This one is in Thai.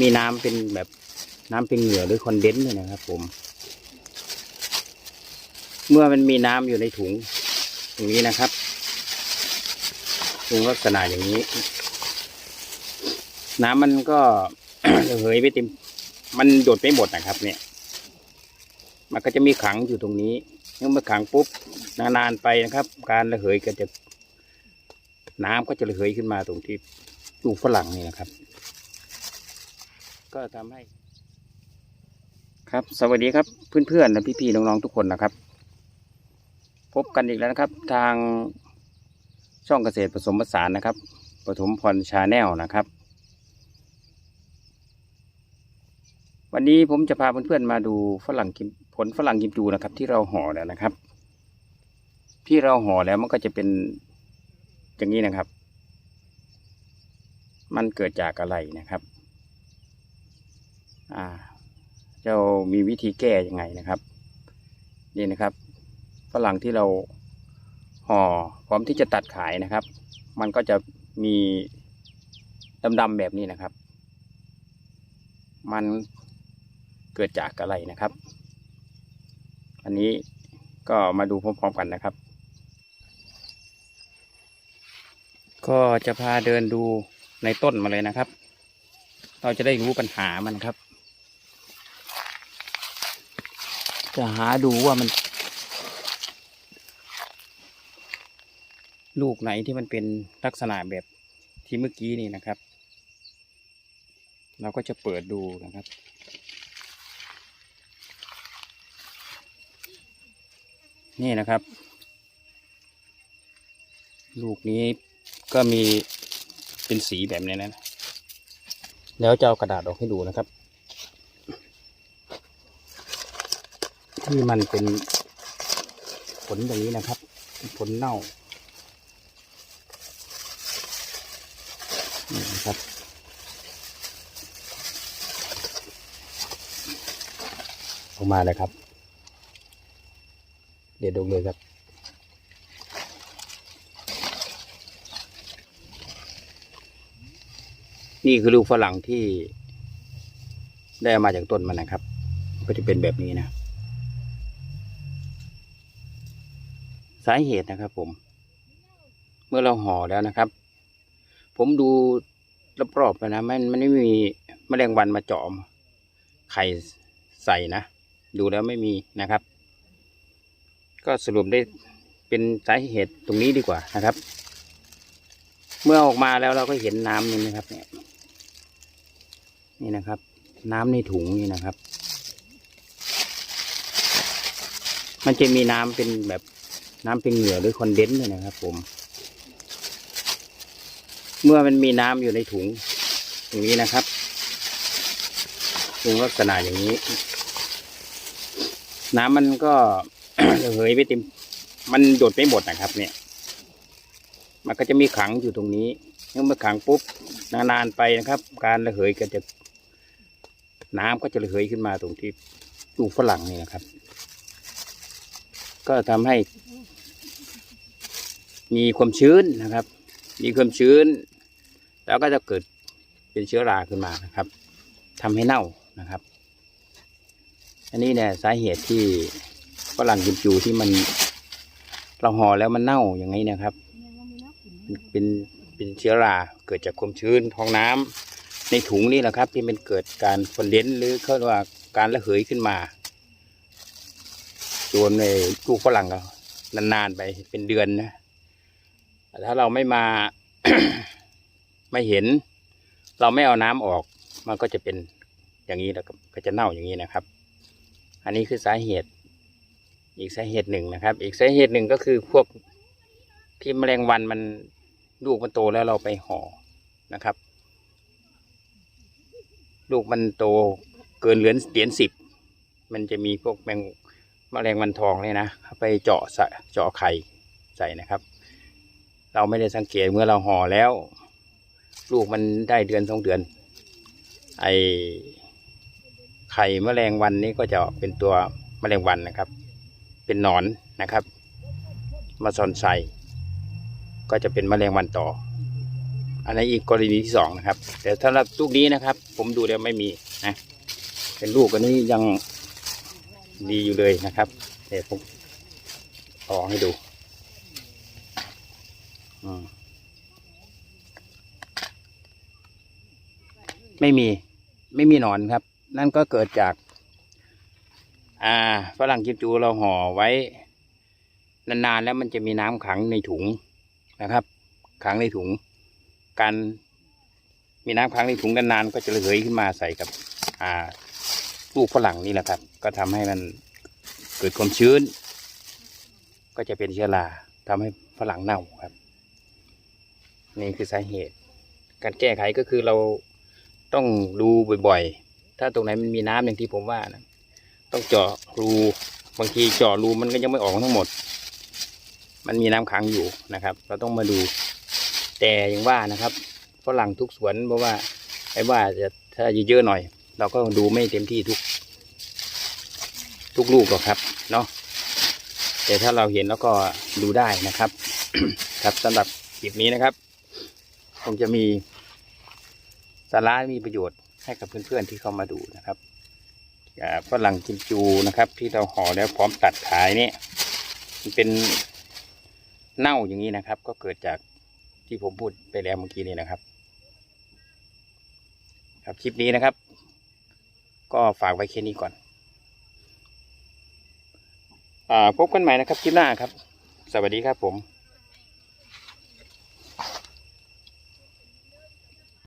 มีน้ำเป็นแบบน้ำเป็นเหงื่อหรือคอนเดนซ์เนี่ยนะครับ ผม เมื่อมันมีน้ำอยู่ในถุงอย่างนี้นะครับถุงลักษณะอย่างนี้ น้ำมันก็ระเหยไปเต็มมันโดดไม่หมดนะครับ เนี่ย มันก็จะมีขังอยู่ตรงนี้เมื่อขังปุ๊บนานๆไปนะครับ การระเหยก็จะ น้ำก็จะระเหยขึ้นมาตรงที่ลูกฝรั่งนี่นะครับ ก็ทำให้ ครับ สวัสดีครับเพื่อนๆและพี่ๆน้องๆทุกคนนะครับ พบกันอีกแล้วนะครับ ทางช่องเกษตรผสมผสานนะครับปฐมพรชาแนลนะครับ วันนี้ผมจะพาเพื่อนๆมาดูฝรั่งกิมผลฝรั่งกิมจูนะครับ ที่เราห่อแล้วนะครับ ที่เราห่อแล้วมันก็จะเป็นอย่างนี้นะครับ มันเกิดจากอะไรนะครับ อ่า เจ้ามีวิธีแก้ยังไงนะครับ นี่นะครับฝรั่งที่เราห่อพร้อมที่จะตัดขายนะครับ มันก็จะมีดำๆแบบนี้นะครับ มันเกิดจากอะไรนะครับ อันนี้ก็มาดูพร้อมๆกันนะครับ ก็จะพาเดินดูในต้นมาเลยนะครับ เราจะได้รู้ปัญหามันครับ จะหาดูว่ามัน ลูกไหนที่มันเป็นลักษณะแบบที่เมื่อกี้นี่นะครับ เราก็จะเปิดดูนะครับนี่นะครับ ลูกนี้ก็มีเป็นสีแบบนี้นะ แล้วจะเอากระดาษออกให้ดูนะครับ ที่มันเป็นผลอย่างนี้นะครับผลเน่านี่นะครับออกมาเลยครับ เดี๋ยวดูเลยครับ นี่คือลูกฝรั่งที่ได้มาจากต้นมันนะครับ ก็จะเป็นแบบนี้นะ สาเหตุนะครับ ผม เมื่อเราห่อแล้วนะครับ ผมดูรอบๆไปนะมันมันไม่มีแมลงวันมาเจาะไข่ใส่นะ ดูแล้วไม่มีนะครับ ก็สรุปได้เป็นสาเหตุตรงนี้ดีกว่านะครับ เมื่อออกมาแล้วเราก็เห็นน้ำนี่นะครับ เนี่ย นี่นะครับ น้ำในถุงนี่นะครับ มันจะมีน้ำเป็นแบบ น้ำเป็นเหงื่อหรือคอนเดนซ์เนี่ยนะครับ ผม เมื่อมันมีน้ำอยู่ในถุงอย่างนี้นะครับถุงลักษณะอย่างนี้ น้ำมันก็ระเหยไปเต็มมันโดดไม่หมดนะครับ เนี่ย มันก็จะมีขังอยู่ตรงนี้เมื่อขังปุ๊บนานๆไปนะครับ การระเหยก็จะ น้ำก็จะระเหยขึ้นมาตรงที่ลูกฝรั่งนี่นะครับ ก็ทำให้ มีความชื้นนะครับ มีความชื้น แล้วก็จะเกิดเป็นเชื้อราขึ้นมานะครับทำให้เน่านะครับ อันนี้เนี่ยสาเหตุที่ฝรั่งกิมจูที่มันเราห่อแล้วมันเน่าอย่างนี้นะครับ เป็นเป็นเชื้อราเกิดจากความชื้นของน้ำในถุงนี่แหละครับ ที่มันเกิดการคอนเดนหรือเขาเรียกว่าการระเหยขึ้นมาจนในลูกฝรั่งก็นานๆไปเป็นเดือนนะ แต่ถ้าเราไม่มา ไม่เห็น เราไม่เอาน้ำออก มันก็จะเป็นอย่างนี้แล้วก็จะเน่าอย่างนี้นะครับ อันนี้คือสาเหตุ อีกสาเหตุหนึ่งนะครับ อีกสาเหตุหนึ่งก็คือพวกที่แมลงวันมันลูกมันโตแล้วเราไปห่อนะครับ ลูกมันโตเกินเหรียญเหรียญสิบมันจะมีพวกแมงแมลงวันทองเนี่ยนะไปเจาะเจาะไข่ใส่นะครับ เราไม่ได้สังเกตเมื่อเราห่อแล้ว ลูกมันได้เดือนสองเดือน ไอไข่แมลงวันนี้ก็จะเป็นตัวแมลงวันนะครับ เป็นหนอนนะครับ มาสอนใส่ก็จะเป็นแมลงวันต่อ อันนี้อีกกรณีที่สองนะครับ แต่สำหรับลูกนี้นะครับ ผมดูแล้วไม่มีนะ เป็นลูกอันนี้ยังดีอยู่เลยนะครับ เดี๋ยวผมออกให้ดู ไม่มี ไม่มีหนอนครับ นั่นก็เกิดจาก อ่าฝรั่งกิมจูเราห่อไว้ นานๆแล้วมันจะมีน้ำขังในถุงนะครับ ขังในถุง การมีน้ำขังในถุงนานๆก็จะระเหยขึ้นมาใส่กับ อ่าลูกฝรั่งนี่แหละครับ ก็ทำให้มันเกิดความชื้น ก็จะเป็นเชื้อราทำให้ฝรั่งเน่าครับ นี่คือสาเหตุ การแก้ไขก็คือเราต้องดูบ่อยๆ ถ้าตรงไหนมันมีน้ำอย่างที่ผมว่านะต้องเจาะรูบางทีเจาะรูมันก็ยังไม่ออกทั้งหมด มันมีน้ำขังอยู่นะครับ เราต้องมาดูแต่อย่างว่านะครับฝรั่งทุกสวนเพราะว่าไอ้ว่าจะถ้าเยอะๆหน่อย เราก็ดูไม่เต็มที่ทุก ทุกลูกหรอกครับเนาะแต่ถ้าเราเห็นแล้วก็ดูได้นะครับ ครับสำหรับคลิปนี้นะครับ งจะมีสาระมีประโยชน์ให้กับเพื่อนๆที่เข้ามาดูนะครับฝรั่งกิมจูนะครับ ที่เราห่อแล้วพร้อมตัดขายนี่มันเป็นเน่าอย่างนี้นะครับ ก็เกิดจากที่ผมพูดไปแล้วเมื่อกี้นี้นะครับ ครับคลิปนี้นะครับ ก็ฝากไว้แค่นี้ก่อนอพบกันใหม่นะครับคลิปหน้าครับ สวัสดีครับผม